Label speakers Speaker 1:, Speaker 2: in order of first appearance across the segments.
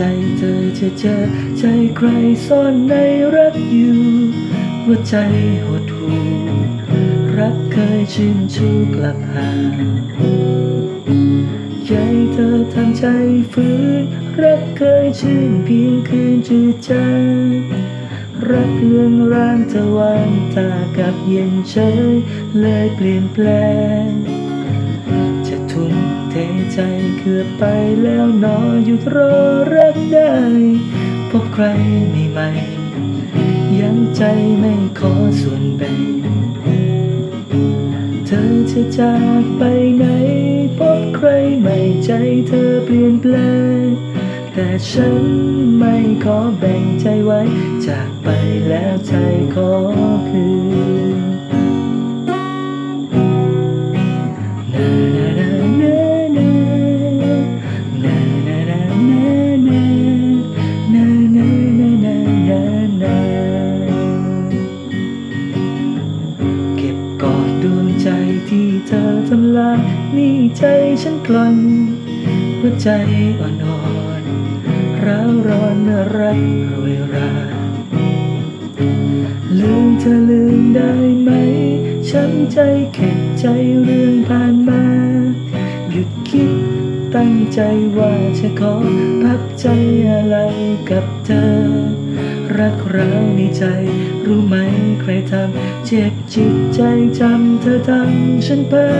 Speaker 1: ใจเธอจะเจอใจใครซ่อนในรักอยู่หัวใจหดหู่รักเคยชื่นชูกลับหาใจเธอทำใจฟื้นรักเคยชื่นเพียงคืนจืดจางรักเรื่องรานเธอวางตากับเย็นเฉยเลยเปลี่ยนแปลง ใจเกือบไปแล้วนอหยุดรอรักได้ พบใครใหม่ๆยังใจไม่ขอส่วนแบ่งเธอจะจากไปไหน พบใครใหม่ใจเธอเปลี่ยนแปลงแต่ฉันไม่ขอแบ่งใจไว้ จากไปแล้วใจขอคืนนานา อดดวงใจที่เธอทำลายนี่ใจฉันกลั้นหัวใจอ่อนๆร้าวร้อนรักรวยราลืมเธอลืมได้ไหม ช้ำใจเข็ดใจเรื่องผ่านมา หยุดคิดตั้งใจว่าจะขอพักใจอะไรกับเธอ รักเราวในใจ รู้ไหมใครทำเจ็บจิตใจจำเธอทำฉันเพ้อ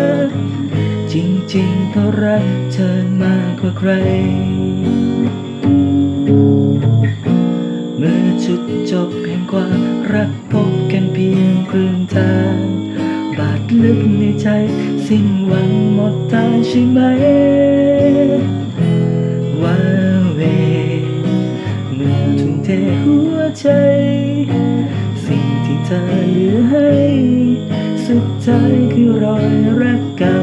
Speaker 1: จริงๆเพราะรักเธอมากกว่าใคร เมื่อจุดจบแห่งความรักพบกันเพียงครึ่งทางบาดลึกในใจ สิ้นหวังหมดทาใช่ไหม ทุ่มเทหัวใจ สิ่งที่เธอเหลือให้ สุดท้ายคือรอยรักเก่า